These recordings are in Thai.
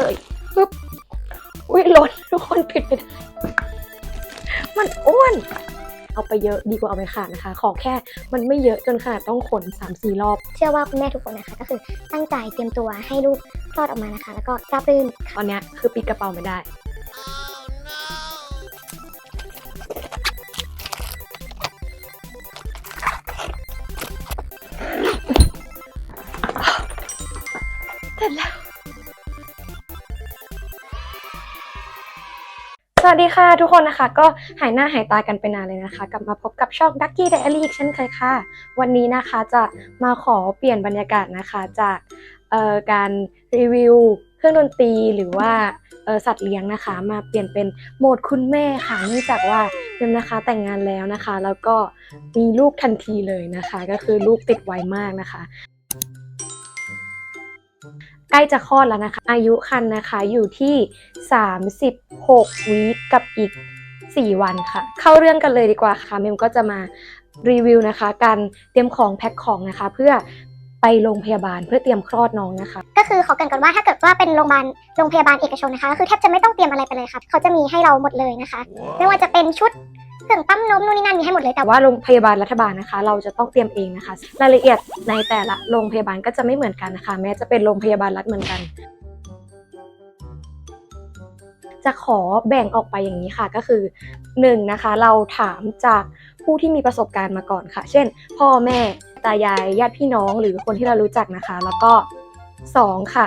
เลยปึ๊บอุ้ยหล่นทุกคนปิดไปมันอ้วน เอาไปเยอะดีกว่าเอาไปขาดนะคะ ขอแค่มันไม่เยอะจนขนาดต้องขน3ามสี่รอบ เชื่อว่าคุณแม่ทุกคนนะคะ ก็คือตั้งใจเตรียมตัวให้ลูกคลอดออกมานะคะ แล้วก็ราบรื่นตอนเนี้ยคือปิดกระเป๋าไม่ได้ เสร็จแล้ว วัสดีค่ะทุกคนนะคะ ก็หายหน้าหายตากันไปนานเลยนะคะ กลับมาพบกับช่อง Ducky Diary อีกเช่นเคยค่ะ วันนี้นะคะจะมาขอเปลี่ยนบรรยากาศนะคะจากการรีวิวเครื่องดนตรีหรือว่าสัตว์เลี้ยงนะคะ มาเปลี่ยนเป็นโหมดคุณแม่ค่ะเนื่องจากว่าเบมนะคะแต่งงานแล้วนะคะ แล้วก็มีลูกทันทีเลยนะคะ ก็คือลูกติดไวมากนะคะ ใกล้จะคลอดแล้วนะคะ อายุคันนะคะอยู่ที่ 36 วีคกับอีก 4 วันค่ะ เข้าเรื่องกันเลยดีกว่าค่ะ เมมก็จะมารีวิวนะคะ การเตรียมของแพ็คของนะคะ เพื่อไปโรงพยาบาลเพื่อเตรียมคลอดน้องนะคะ ก็คือขอเกรินก่อนว่าถ้าเกิดว่าเป็นโรงพยาบาลโรงพยาบาลเอกชนนะคะก็คือแทบจะไม่ต้องเตรียมอะไรไปเลยค่ะเขาจะมีให้เราหมดเลยนะคะ ไม่ว่าจะเป็นชุด เครื่องปั๊มนมนู่นนี่นั่นมีให้หมดเลยแต่ว่าโรงพยาบาลรัฐบาลนะคะ เราจะต้องเตรียมเองนะคะ รายละเอียดในแต่ละโรงพยาบาลก็จะไม่เหมือนกันนะคะ แม้จะเป็นโรงพยาบาลรัฐเหมือนกัน จะขอแบ่งออกไปอย่างนี้ค่ะก็คือ1นนะคะ เราถามจากผู้ที่มีประสบการณ์มาก่อนค่ะ เช่น พ่อแม่ตายายญาติพี่น้องหรือคนที่เรารู้จักนะคะ แล้วก็ 2 ค่ะ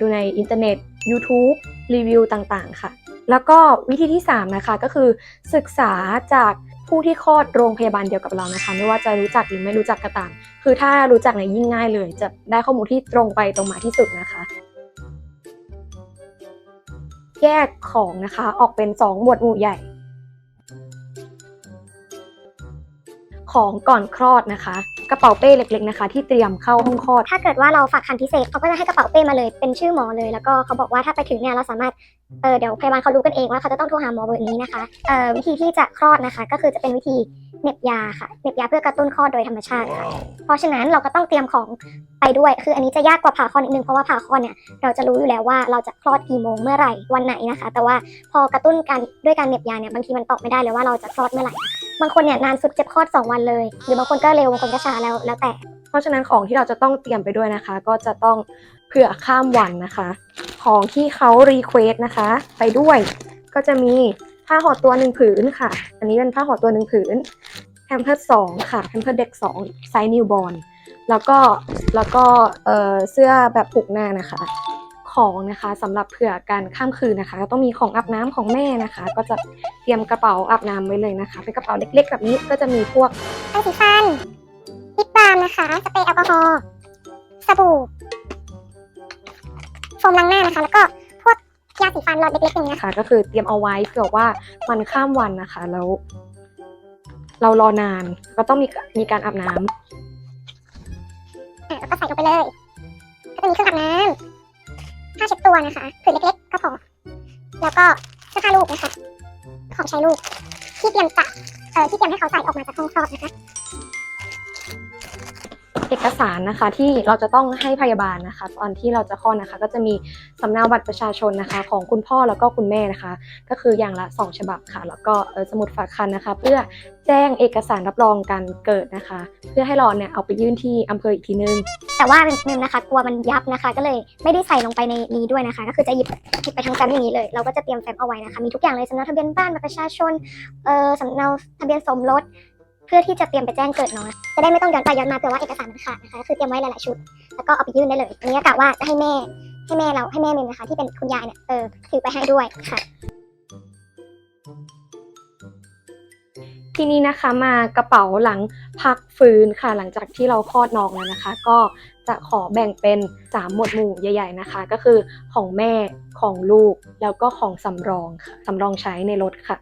ดูในอินเทอร์เน็ต YouTube รีวิวต่างๆ ค่ะ แล้วก็วิธีที่ 3 นะคะก็คือศึกษาจากผู้ที่คลอดโรงพยาบาลเดียวกับเรานะคะ ไม่ว่าจะรู้จักหรือไม่รู้จักก็ตาม คือถ้ารู้จักเนี่ยยิ่งง่ายเลย จะได้ข้อมูลที่ตรงไปตรงมาที่สุดนะคะ แยกของนะคะออกเป็น 2 หมวดหมู่ใหญ่ ของก่อนคลอดนะคะ กระเป๋าเป้เล็กๆนะคะ ที่เตรียมเข้าห้องคลอด ถ้าเกิดว่าเราฝากคันพิเศษเขาก็จะให้กระเป๋าเป้มาเลยเป็นชื่อหมอเลย แล้วก็เขาบอกว่าถ้าไปถึงเนี่ยเราสามารถเออเดี๋ยวพยาบาลเขารู้กันเองว่าเขาจะต้องโทรหาหมอเบอร์นี้นะคะเอ่อวิธีที่จะคลอดนะคะ ก็คือจะเป็นวิธี เหน็บยาค่ะเหน็บยาเพื่อกระตุ้นคลอดโดยธรรมชาติค่ะ เพราะฉะนั้นเราก็ต้องเตรียมของไปด้วย คืออันนี้จะยากกว่าผ่าคลอดนิดนึงเพราะว่าผ่าคลอดเนี่ยเราจะรู้อยู่แล้วว่าเราจะคลอดกี่โมงเมื่อไหร่วันไหนนะคะ แต่ว่าพอกระตุ้นการด้วยการเหน็บยาเนี่ยบางทีมันตอบไม่ได้เลยว่าเราจะคลอดเมื่อไหร่ บางคนเนี่ยนานสุดเจ็บคลอด 2 วันเลย หรือบางคนก็เร็วบางคนก็ช้าแล้วแล้วแต่ เพราะฉะนั้นของที่เราจะต้องเตรียมไปด้วยนะคะ ก็จะต้องเผื่อข้ามวันนะคะ ของที่เขารีเควสนะคะ ไปด้วยก็จะมี ผ้าห่อตัวหนึ่งผืนค่ะ อันนี้เป็นผ้าห่อตัวหนึ่งผืนแพมเพิร์สองค่ะแพมเพิร์เด็กสองไซส์นิวบอลแล้วก็แล้วก็เอ่อเสื้อแบบผูกหน้านะคะ ของนะคะสำหรับเผื่อการข้ามคืนนะคะ ก็ต้องมีของอาบน้ำของแม่นะคะ ก็จะเตรียมกระเป๋าอาบน้ำไว้เลยนะคะ เป็นกระเป๋าเล็กๆแบบนี้ก็จะมีพวกแปรงสีฟันลิปบาล์มนะคะสเปรย์แอลกอฮอล์สบู่โฟมล้างหน้านะคะ แล้วก็าสีฟันหลอดเล็กๆอย่างเงี้ยค่ะค่ะก็คือเตรียมเอาไว้เผื่อว่ามันข้ามวันนะคะ แล้ว เรารอนานก็ต้องมีมีการอาบน้ำอะแล้วก็ใส่ลงไปเลย ก็จะมีเครื่องอาบน้ำผ้าเช็ดตัวนะคะผืนเล็กๆก็พอ แล้วก็เสื้อผ้าลูกนะคะ ของใช้ลูก ที่เตรียมจะเอ่อที่เตรียมให้เขาใส่ออกมาจากห้องคลอดนะคะ เอกสารนะคะที่เราจะต้องให้พยาบาลนะคะ ตอนที่เราจะคลอดนะคะ ก็จะมีสำเนาบัตรประชาชนนะคะ ของคุณพ่อแล้วก็คุณแม่นะคะ ก็คืออย่างละ 2 ฉบับค่ะ แล้วก็สมุดฝากคันนะคะ เพื่อแจ้งเอกสารรับรองการเกิดนะคะ เพื่อให้เราเนี่ยเอาไปยื่นที่อำเภออีกทีนึง แต่ว่าเมมนะคะกลัวมันยับนะคะ ก็เลยไม่ได้ใส่ลงไปในนี้ด้วยนะคะ ก็คือจะหยิบหยิบไปทั้งแฟ้มอย่างนี้เลย เราก็จะเตรียมแฟ้มเอาไว้นะคะมีทุกอย่างเลยสำเนาทะเบียนบ้านบัตรประชาชนเออสำเนาทะเบียนสมรส เพื่อที่จะเตรียมไปแจ้งเกิดน้องจะได้ไม่ต้องย้อนไปย้อนมาเผื่อว่าเอกสารมันขาดนะคะก็คือเตรียมไว้หลายๆชุด แล้วก็เอาไปยื่นได้เลยอันนี้กะว่าจะให้แม่ให้แม่เราให้แม่เมมนะคะที่เป็นคุณยายเนี่ยเออถือไปให้ด้วยค่ะทีนี้นะคะมากระเป๋าหลังพักฟื้นค่ะ หลังจากที่เราคลอดน้องแล้วนะคะ ก็จะขอแบ่งเป็น3หมวดหมู่ใหญ่ ๆนะคะ ก็คือของแม่ของลูกแล้วก็ของสำรองค่ะสำรองใช้ในรถค่ะ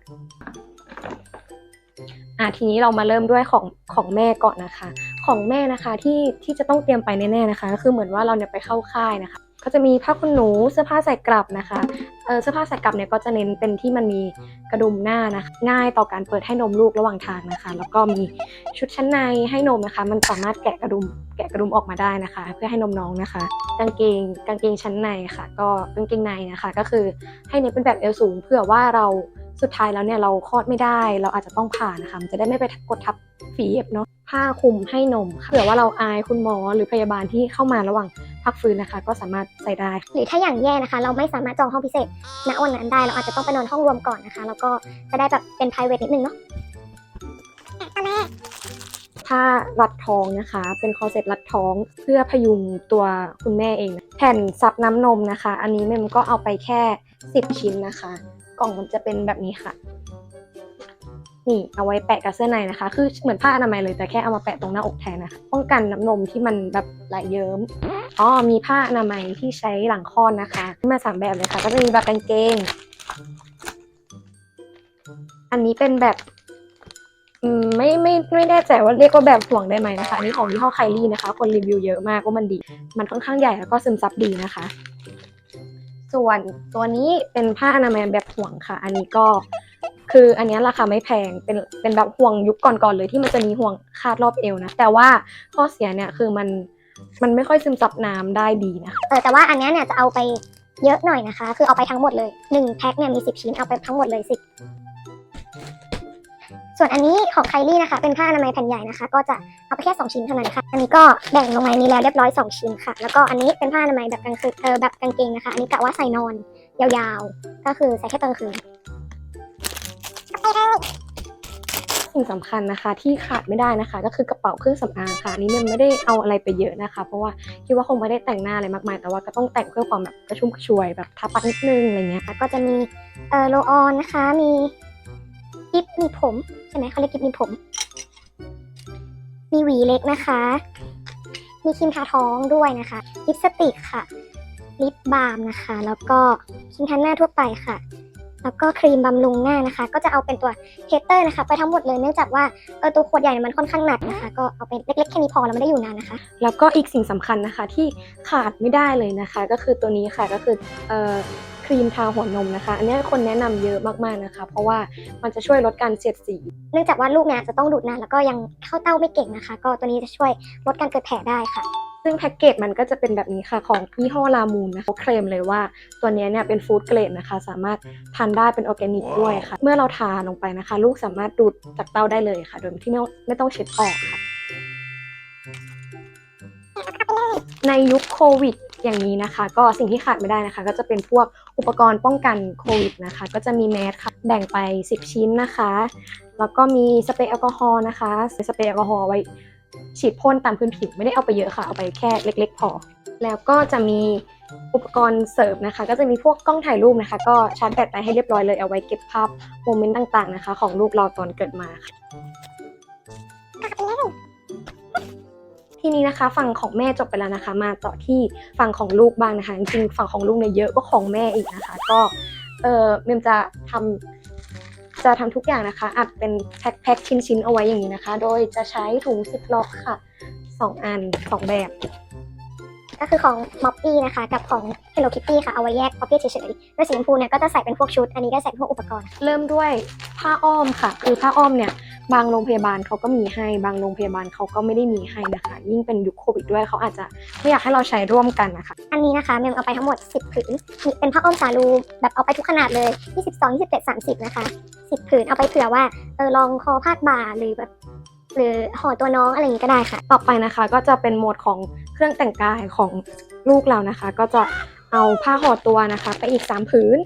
อะทีนี้เรามาเริ่มด้วยของของแม่ก่อนนะคะ ของแม่นะคะที่ที่จะต้องเตรียมไปแน่ๆนะคะก็คือเหมือนว่าเราเนี่ยไปเข้าค่ายนะคะ ก็จะมีผ้าขนหนูเสื้อผ้าใส่กลับนะคะ เสื้อผ้าใส่กลับเนี่ยก็จะเน้นเป็นที่มันมีกระดุมหน้านะคะง่ายต่อการเปิดให้นมลูกระหว่างทางนะคะ แล้วก็มีชุดชั้นในให้นมนะคะ มันสามารถแกะกระดุมแกะกระดุมออกมาได้นะคะ เพื่อให้นมน้องนะคะ กางเกงกางเกงชั้นในค่ะ ก็กางเกงในนะคะ ก็คือให้เน้นเป็นแบบเอวสูงเผื่อว่าเราสุดท้ายแล้วเนี่ยเราคลอดไม่ได้ เราอาจจะต้องผ่านะคะจะได้ไม่ไปกดทับฝีเอฟเนาะผ้าคลุมให้นมเผื่อว่าเราอายคุณหมอหรือพยาบาลที่เข้ามาระหว่าง พักฟื้นนะคะ ก็สามารถใส่ได้ หรือถ้าอย่างแย่นะคะ เราไม่สามารถจองห้องพิเศษณวันนั้นได้ เราอาจจะต้องไปนอนห้องรวมก่อนนะคะ แล้วก็จะได้แบบเป็น private นิดนึงเนาะผ้ารัดท้องนะคะ เป็นคอร์เซ็ตรัดท้องเพื่อพยุงตัวคุณแม่เอง แผ่นซับน้ำนมนะคะ อันนี้แม่มก็เอาไปแค่ 10 ชิ้นนะคะ กล่องมันจะเป็นแบบนี้ค่ะ นี่เอาไว้แปะกับเสื้อในนะคะ คือเหมือนผ้าอนามัยเลยแต่แค่เอามาแปะตรงหน้าอกแทนนะคะ ป้องกันน้ำนมที่มันแบบไหลเยิ้ม อ๋อมีผ้าอนามัยที่ใช้หลังคลอดนะคะ มาสามแบบเลยค่ะ ก็จะมีแบบกางเกง อันนี้เป็นแบบไม่ไม่ไม่แน่ใจว่าเรียกว่าแบบห่วงได้ไหมนะคะอันนี้ของยี่ห้อไคลี่นะคะ คนรีวิวเยอะมากว่ามันดี มันค่อนข้างใหญ่แล้วก็ซึมซับดีนะคะ ส่วนตัวนี้เป็นผ้าอนามัยแบบห่วงค่ะ อันนี้ก็คืออันนี้ราคาไม่แพง เป็นเป็นแบบห่วงยุคก่อนๆเลยที่มันจะมีห่วงคาดรอบเอวนะ แต่ว่าข้อเสียเนี่ยคือมัน มันไม่ค่อยซึมซับน้ำได้ดีนะคะเออแต่ว่าอันนี้เนี่ยจะเอาไปเยอะหน่อยนะคะ คือเอาไปทั้งหมดเลย1แพ็คเนี่ยมี 10 ชิ้นเอาไปทั้งหมดเลย10ส่วนอันนี้ของไคลี่นะคะ เป็นผ้าอนามัยแผ่นใหญ่นะคะ ก็จะเอาไปแค่ 2 ชิ้นเท่านั้นค่ะ อันนี้ก็แบ่งลงมานี้แล้วเรียบร้อย 2 ชิ้นค่ะ แล้วก็อันนี้เป็นผ้าอนามัยแบบกางคืนเออแบบกางเกงนะคะ อันนี้กะว่าใส่นอนยาวๆ ก็คือใส่แค่ตอนกลางคืน สิ่งสำคัญนะคะที่ขาดไม่ได้นะคะ ก็คือกระเป๋าเครื่องสำอางค่ะนี้มันไม่ได้เอาอะไรไปเยอะนะคะ เพราะว่าคิดว่าคงไม่ได้แต่งหน้าอะไรมากมายแต่ว่าก็ต้องแต่งเพื่อความแบบกระชุ่มกระชวยแบบทาปากนิดนึงอะไรเงี้ยแล้วก็จะมีเออโลออนนะคะมีกิ๊บมีผมใช่ไหมเขาเรียกกิ๊บมีผม มีหวีเล็กนะคะ มีครีมทาท้องด้วยนะคะลิปสติกค่ะลิปบาล์มนะคะ แล้วก็ครีมทาหน้าทั่วไปค่ะ แล้วก็ครีมบำรุงหน้านะคะ ก็จะเอาเป็นตัวเทสเตอร์นะคะ ไปทั้งหมดเลยเนื่องจากว่าเออตัวขวดใหญ่เนี่ยมันค่อนข้างหนักนะคะ ก็เอาเป็นเล็กๆแค่นี้พอแล้วไม่ได้อยู่นานนะคะ แล้วก็อีกสิ่งสำคัญนะคะที่ขาดไม่ได้เลยนะคะ ก็คือตัวนี้ค่ะก็คือเอ่อครีมทาหัวนมนะคะ อันนี้คนแนะนำเยอะมากๆนะคะ เพราะว่ามันจะช่วยลดการเสียดสี เนื่องจากว่าลูกเนี่ยจะต้องดูดนานแล้วก็ยังเข้าเต้าไม่เก่งนะคะ ก็ตัวนี้จะช่วยลดการเกิดแผลได้ค่ะ ซึ่งแพ็กเกจมันก็จะเป็นแบบนี้ค่ะของยี่ห้อลามูนนะคะเขาเคลมเลยว่าตัวเนี้ยเนี่ยเป็นฟู้ดเกรดนะคะ สามารถทานได้เป็นออร์แกนิกด้วยค่ะ เมื่อเราทานลงไปนะคะ ลูกสามารถดูดจากเต้าได้เลยค่ะ โดยที่ไม่ไม่ต้องเช็ดออกค่ะ ในยุคโควิดอย่างนี้นะคะ ก็สิ่งที่ขาดไม่ได้นะคะ ก็จะเป็นพวกอุปกรณ์ป้องกันโควิดนะคะ ก็จะมีแมสค่ะแบ่งไป 10 ชิ้นนะคะ แล้วก็มีสเปรย์แอลกอฮอล์นะคะสเปรย์แอลกอฮอล์ไว้ ฉีดพ่นตามพื้นผิวไม่ได้เอาไปเยอะค่ะ เอาไปแค่เล็ก ๆ พอ แล้วก็จะมีอุปกรณ์เสริมนะคะ ก็จะมีพวกกล้องถ่ายรูปนะคะ ก็ชาร์จแบตไปให้เรียบร้อยเลยเอาไว้เก็บภาพโมเมนต์ต่างๆนะคะ ของลูกเราตอนเกิดมาค่ะทีนี้นะคะ ฝั่งของแม่จบไปแล้วนะคะ มาต่อที่ฝั่งของลูกบ้างนะคะจริงฝั่งของลูกเนี่ยเยอะกว่าของแม่อีกนะคะ ก็เออเมมจะทำ จะทำทุกอย่างนะคะ อัดเป็นแพ็คแพ็คชิ้นๆเอาไว้อย่างนี้นะคะ โดยจะใช้ถุงซิปล็อกค่ะสองอันสองแบบ ก็คือของม็อปปี้นะคะ กับของ Hello Kitty ค่ะ เอาไว้แยกม็อปปี้เฉยๆแล้วสีชมพูเนี่ยก็จะใส่เป็นพวกชุด อันนี้ก็ใส่เป็นพวกอุปกรณ์ เริ่มด้วยผ้าอ้อมค่ะ คือผ้าอ้อมเนี่ย บางโรงพยาบาลเขาก็มีให้ บางโรงพยาบาลเขาก็ไม่ได้มีให้นะคะ ยิ่งเป็นยุคโควิดด้วยเขาอาจจะไม่อยากให้เราใช้ร่วมกันนะคะ อันนี้นะคะเมมเอาไปทั้งหมด 10 ผืนมีเป็นผ้าอ้อมสาลูแบบเอาไปทุกขนาดเลย 22 27 30 นะคะ 10 ผืนเอาไปเผื่อว่าเออลองคอพาดบ่าหรือแบบหรือห่อตัวน้องอะไรอย่างนี้ก็ได้ค่ะ ต่อไปนะคะก็จะเป็นโหมดของเครื่องแต่งกายของลูกเรานะคะ ก็จะเอาผ้าห่อตัวนะคะ ไปอีกสามผืน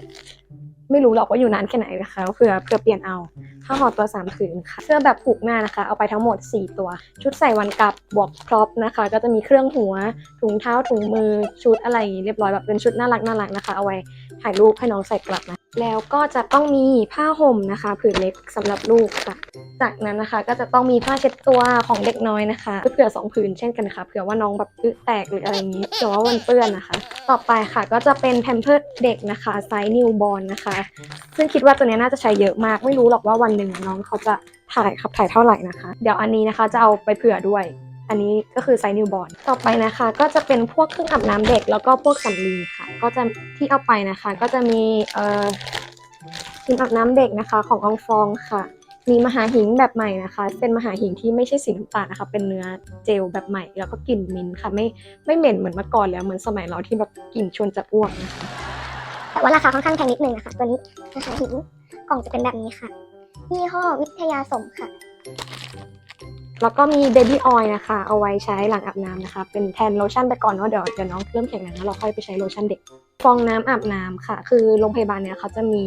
ไม่รู้หรอกว่าอยู่นานแค่ไหนนะคะเผื่อเผื่อเปลี่ยนเอาผ้าห่อตัวสามผืนค่ะเสื้อแบบผูกหน้านะคะ เอาไปทั้งหมด 4 ตัว ชุดใส่วันกลับบวกพร็อพนะคะ ก็จะมีเครื่องหัว ถุงเท้าถุงมือชุดอะไรเรียบร้อยแบบเป็นชุดน่ารักน่ารักนะคะ เอาไว้ถ่ายรูปให้น้องใส่กลับนะ แล้วก็จะต้องมีผ้าห่มนะคะ ผืนเล็กสำหรับลูกค่ะ จากนั้นนะคะ ก็จะต้องมีผ้าเช็ดตัวของเด็กน้อยนะคะเผื่อสองผืนเช่นกันค่ะเผื่อว่าน้องแบบอึแตกหรืออะไรอย่างนี้เผื่อว่ามันเปื้อนนะคะ ต่อไปค่ะก็จะเป็นแพมเพิร์ดเด็กนะคะไซส์นิวบอลนะคะ ซึ่งคิดว่าตัวนี้น่าจะใช้เยอะมาก ไม่รู้หรอกว่าวันหนึ่งน้องเขาจะถ่ายขับถ่ายเท่าไหร่นะคะ เดี๋ยวอันนี้นะคะจะเอาไปเผื่อด้วย อันนี้ก็คือไซส์นิวบอร์นต่อไปนะคะ ก็จะเป็นพวกเครื่องอาบน้ำเด็กแล้วก็พวกสำลีค่ะ ก็จะที่เอาไปนะคะ ก็จะมีเอ่อครีมอาบน้ำเด็กนะคะ ของอองฟองค่ะมีมหาหิงแบบใหม่นะคะ เป็นมหาหิงที่ไม่ใช่สีน้ำตาลนะคะ เป็นเนื้อเจลแบบใหม่ แล้วก็กลิ่นมิ้นค่ะ ไม่ไม่เหม็นเหมือนเมื่อก่อนแล้วเหมือนสมัยเราที่แบบกลิ่นชวนจะอ้วกนะคะ แต่ว่าราคาค่อนข้างแพงนิดนึงนะคะ ตัวนี้นะคะหินกล่องจะเป็นแบบนี้ค่ะยี่ห้อวิทยาสมค่ะ แล้วก็มีเบบี้ออยล์นะคะ เอาไว้ใช้หลังอาบน้ำนะคะ เป็นแทนโลชั่นไปก่อนเนาะเดี๋ยวเดี๋ยวน้องเริ่มแข็งแรงแล้วเราค่อยไปใช้โลชั่นเด็ก ฟองน้ำอาบน้ำค่ะ คือโรงพยาบาลเนี่ยเขาจะมี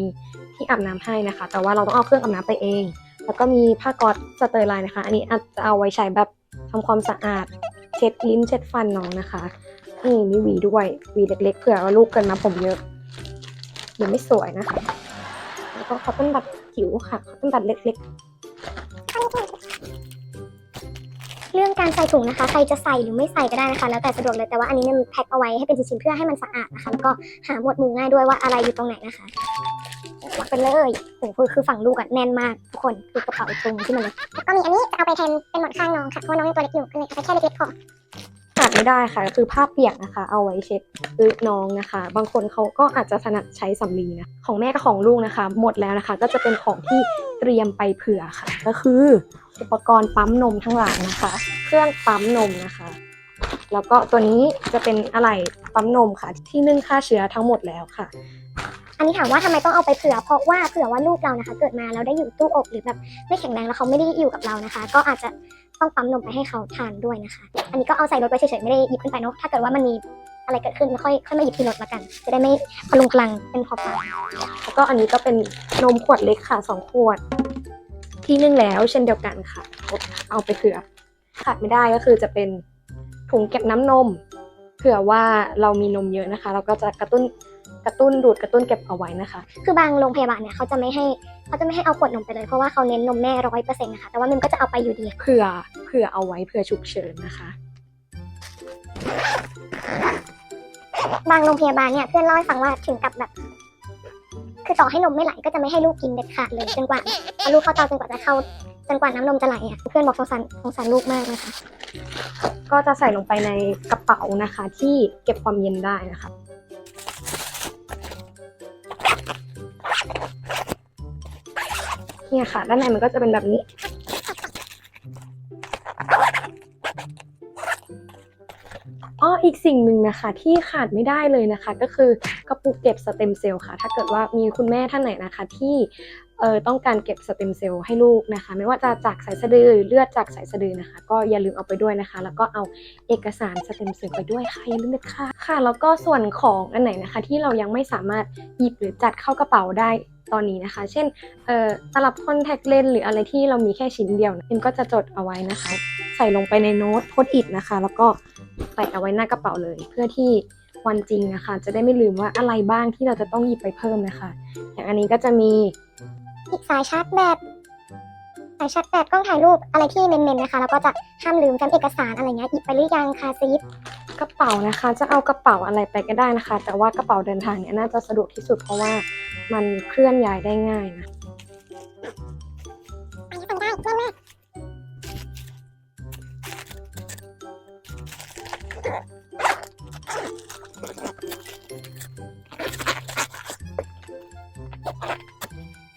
ที่อาบน้ำให้นะคะ แต่ว่าเราต้องเอาเครื่องอาบน้ำไปเอง แล้วก็มีผ้าก๊อซสเตอร์ไลน์นะคะ อันนี้อาจจะเอาไว้ใช้แบบทำความสะอาด เช็ดลิ้นเช็ดฟันน้องนะคะนี่มีหวีด้วยหวีเล็ก ๆเผื่อว่าลูกเกินมาผมเยอะหรือไม่สวยนะคะ แล้วก็คอตตอนบัดจิ๋วค่ะคอตตอนบัดเล็ก เรื่องการใส่ถุงนะคะ ใครจะใส่หรือไม่ใส่ก็ได้นะคะ แล้วแต่สะดวกเลยแต่ว่าอันนี้เนี่ยมันแพ็คเอาไว้ให้เป็นชิ้นๆเพื่อให้มันสะอาดนะคะแล้วก็หาหมวดหมู่ง่ายด้วยว่าอะไรอยู่ตรงไหนนะคะวางไปเลยโอ้โหคือคือฝั่งลูกอะแน่นมากทุกคนคือกระเป๋าตุงที่มันเลยแล้วก็มีอันนี้จะเอาไปแทนเป็นหมอนข้างน้องค่ะเพราะว่าน้องยังตัวเล็กอยู่ก็เลยเอาไปแค่เล็กๆพอ ไม่ได้ค่ะก็คือผ้าเปียกนะคะ เอาไว้เช็ดอึน้องนะคะ บางคนเขาก็อาจจะถนัดใช้สำลีนะของแม่กับของลูกนะคะ หมดแล้วนะคะ ก็จะเป็นของที่เตรียมไปเผื่อค่ะ ก็คืออุปกรณ์ปั๊มนมทั้งหลายนะคะ เครื่องปั๊มนมนะคะ แล้วก็ตัวนี้จะเป็นอะไหล่ปั๊มนมค่ะ ที่นึ่งฆ่าเชื้อทั้งหมดแล้วค่ะอันนี้ถามว่าทำไมต้องเอาไปเผื่อ เพราะว่าเผื่อว่าลูกเรานะคะ เกิดมาแล้วได้อยู่ตู้อบหรือแบบไม่แข็งแรงแล้วเขาไม่ได้อยู่กับเรานะคะ ก็อาจจะ ต้องปั๊มนมไปให้เขาทานด้วยนะคะ อันนี้ก็เอาใส่รถไปเฉยๆไม่ได้หยิบขึ้นไปเนาะถ้าเกิดว่ามันมีอะไรเกิดขึ้นค่อยค่อยมาหยิบที่รถละกัน จะได้ไม่พลุงพลังเป็นพอปาแล้วก็อันนี้ก็เป็นนมขวดเล็กค่ะสองขวด ที่นึ่งแล้วเช่นเดียวกันค่ะ เอาไปเผื่อขาดไม่ได้ก็คือจะเป็นถุงเก็บน้ำนมเผื่อว่าเรามีนมเยอะนะคะ เราก็จะกระตุ้น กระตุ้นดูดกระตุ้นเก็บเอาไว้นะคะ คือบางโรงพยาบาลเนี่ยเขาจะไม่ให้เขาจะไม่ให้เอาขวดนมไปเลยเพราะว่าเขาเน้นนมแม่ร้อยเปอร์เซ็นต์นะคะแต่ว่ามิมก็จะเอาไปอยู่ดีเผื่อเผื่อเอาไว้เผื่อฉุกเฉินนะคะ บางโรงพยาบาลเนี่ยเพื่อนเล่าให้ฟังว่าถึงกับแบบ คือต่อให้นมไม่ไหลก็จะไม่ให้ลูกกินเด็ดขาดเลยจนกว่าเอาลูกเข้าเตาจนกว่าจะเข้าจนกว่าน้ำนมจะไหลอะเพื่อนบอกสงสารสงสารลูกมากนะคะ ก็จะใส่ลงไปในกระเป๋านะคะ ที่เก็บความเย็นได้นะคะ เนี่ยค่ะ ด้านในมันก็จะเป็นแบบนี้ อ้ออีกสิ่งหนึ่งนะคะ ที่ขาดไม่ได้เลยนะคะ ก็คือกระปุกเก็บสเต็มเซลล์ค่ะ ถ้าเกิดว่ามีคุณแม่ท่านไหนนะคะ ที่ เออต้องการเก็บสเต็มเซลล์ให้ลูกนะคะ ไม่ว่าจะจากสายสะดือหรือเลือดจากสายสะดือนะคะ ก็อย่าลืมเอาไปด้วยนะคะ แล้วก็เอาเอกสารสเต็มเซลล์ไปด้วยค่ะอย่าลืมเด็ดขาดค่ะ แล้วก็ส่วนของอันไหนนะคะ ที่เรายังไม่สามารถหยิบหรือจัดเข้ากระเป๋าได้ตอนนี้นะคะ เช่นเอ่อตลับคอนแทคเลนส์หรืออะไรที่เรามีแค่ชิ้นเดียวเอ็มก็จะจดเอาไว้นะคะ ใส่ลงไปในโน้ตโพสอิทนะคะ แล้วก็ใส่เอาไว้หน้ากระเป๋าเลย เพื่อที่วันจริงนะคะ จะได้ไม่ลืมว่าอะไรบ้างที่เราจะต้องหยิบไปเพิ่มนะคะ อย่างอันนี้ก็จะมี อีกสายชาร์จแบตสายชาร์จแบตกล้องถ่ายรูปอะไรที่เมนๆนะคะ แล้วก็จะห้ามลืมแฟ้มเอกสารอะไรเงี้ยหยิบไปหรือยังคาซีทกระเป๋านะคะ จะเอากระเป๋าอะไรไปก็ได้นะคะ แต่ว่ากระเป๋าเดินทางเนี่ยน่าจะสะดวกที่สุดเพราะว่ามันเคลื่อนย้ายได้ง่ายนะอันนี้ใส่ได้แน่นมาก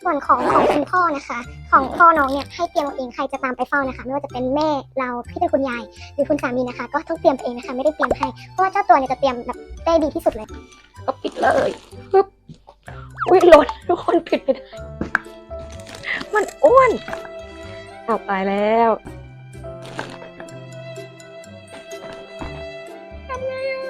ส่วนของของคุณพ่อนะคะ ของพ่อน้องเนี่ยให้เตรียมเอาเองใครจะตามไปเฝ้านะคะ ไม่ว่าจะเป็นแม่เราที่เป็นคุณยาย หรือคุณสามีนะคะ ก็ต้องเตรียมเองนะคะ ไม่ได้เตรียมให้เพราะว่าเจ้าตัวเนี่ยจะเตรียมแบบได้ดีที่สุดเลย ก็ปิดเลยปึ๊บอุ้ยหล่นทุกคนปิดไปได้ มันอ้วนเอาตายแล้วทำไงอะ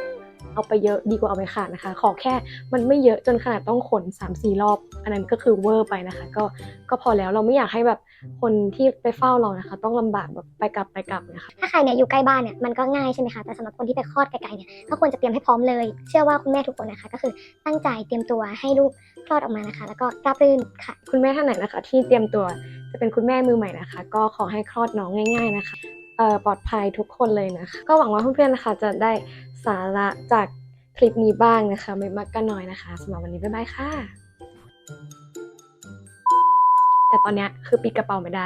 เอาไปเยอะดีกว่าเอาไปขาดนะคะ ขอแค่มันไม่เยอะจนขนาดต้องขน3ามสี่รอบ อันนั้นก็คือเวอร์ไปนะคะ ก็ก็พอแล้วเราไม่อยากให้แบบคนที่ไปเฝ้าเรานะคะ ต้องลำบากแบบไปกลับไปกลับนะคะถ้าใครเนี่ยอยู่ใกล้บ้านเนี่ยมันก็ง่ายใช่ไหมคะแต่สำหรับคนที่ไปคลอดไกลๆเนี่ยก็ควรจะเตรียมให้พร้อมเลย เชื่อว่าคุณแม่ทุกคนนะคะ ก็คือตั้งใจเตรียมตัวให้ลูกคลอดออกมานะคะ แล้วก็ราบรื่นค่ะ คุณแม่ท่านไหนนะคะ ที่เตรียมตัวจะเป็นคุณแม่มือใหม่นะคะ ก็ขอให้คลอดน้องง่าย ๆนะคะเอ่อปลอดภัยทุกคนเลยนะคะ ก็หวังว่าเพื่อนๆนะคะ จะได้สาระจากคลิปนี้บ้างนะคะ ไม่มากก็น้อยนะคะสำหรับวันนี้บ๊ายบายค่ะ แต่ตอนนี้คือปิดกระเป๋าไม่ได้